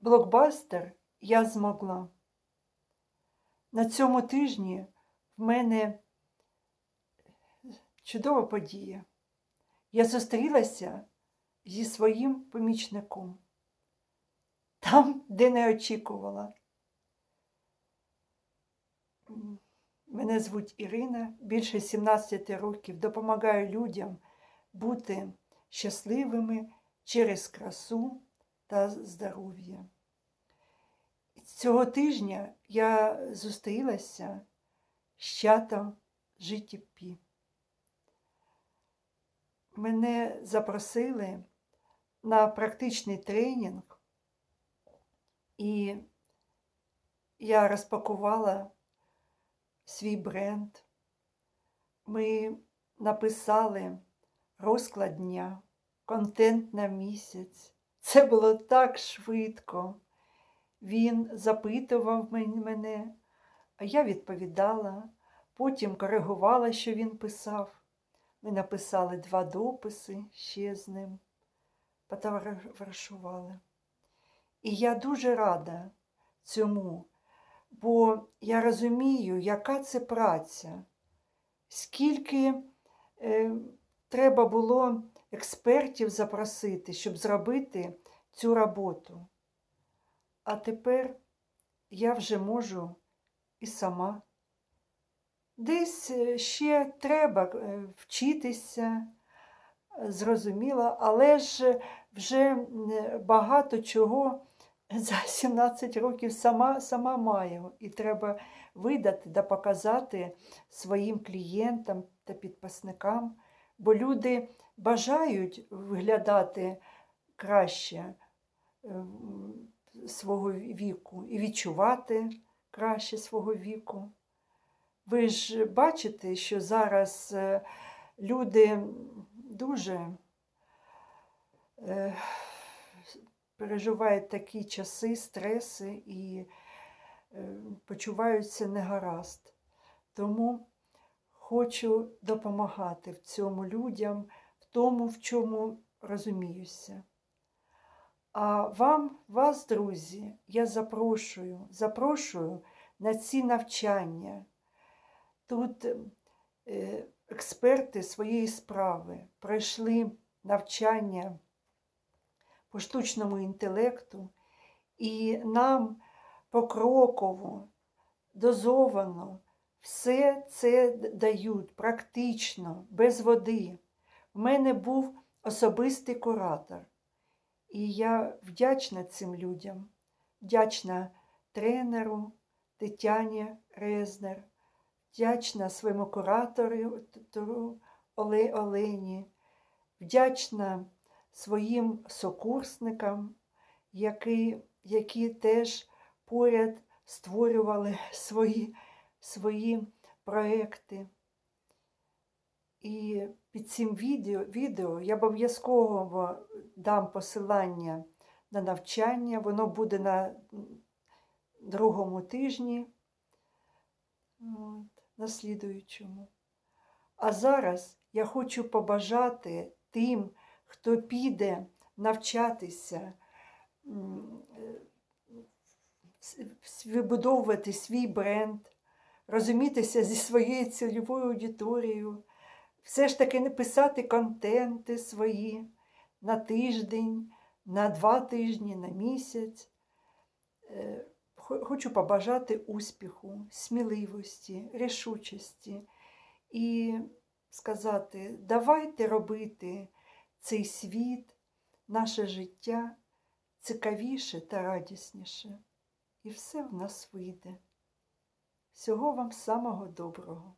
блокбастер я змогла. На цьому тижні в мене чудова подія. Я зустрілася зі своїм помічником. Там, де не очікувала. Мене звуть Ірина, більше 17 років допомагаю людям бути щасливими через красу та здоров'я. Цього тижня я зустрілася з чатом GTP. Мене запросили на практичний тренінг, і я розпакувала свій бренд. Ми написали розклад дня, контент на місяць. Це було так швидко. Він запитував мене, а я відповідала, потім коригувала, що він писав. Ми написали два дописи ще з ним, потоваришували. І я дуже рада цьому, бо я розумію, яка це праця, скільки е, треба було експертів запросити, щоб зробити цю роботу. А тепер я вже можу і сама. Десь е, ще треба е, вчитися, е, зрозуміло, але ж вже багато чого за 17 років сама, сама маю. І треба видати да показати своїм клієнтам та підписникам, бо люди бажають виглядати краще е, свого віку і відчувати краще свого віку. Ви ж бачите, що зараз е, люди дуже е, переживають такі часи, стреси і почуваються негаразд. Тому хочу допомагати в цьому людям, в тому, в чому розуміюся. А вам, вас, друзі, я запрошую, запрошую на ці навчання. Тут е, експерти своєї справи пройшли навчання по штучному інтелекту, і нам покроково, дозовано все це дають практично, без води. В мене був особистий куратор. І я вдячна цим людям, вдячна тренеру Тетяні Резнер, вдячна своєму куратору Оле Олені, вдячна своїм сокурсникам, які, які теж поряд створювали свої, свої проекти. І під цим відео, відео я обов'язково дам посилання на навчання, воно буде на другому тижні, от, на слідуючому. А зараз я хочу побажати тим, хто піде навчатися, е, вибудовувати свій бренд, розумітися зі своєю цільовою аудиторією, все ж таки не писати контенти свої на тиждень, на два тижні, на місяць. Е, Хочу побажати успіху, сміливості, рішучості і сказати, давайте робити цей світ, наше життя цікавіше та радісніше. І все в нас вийде. Всього вам самого доброго.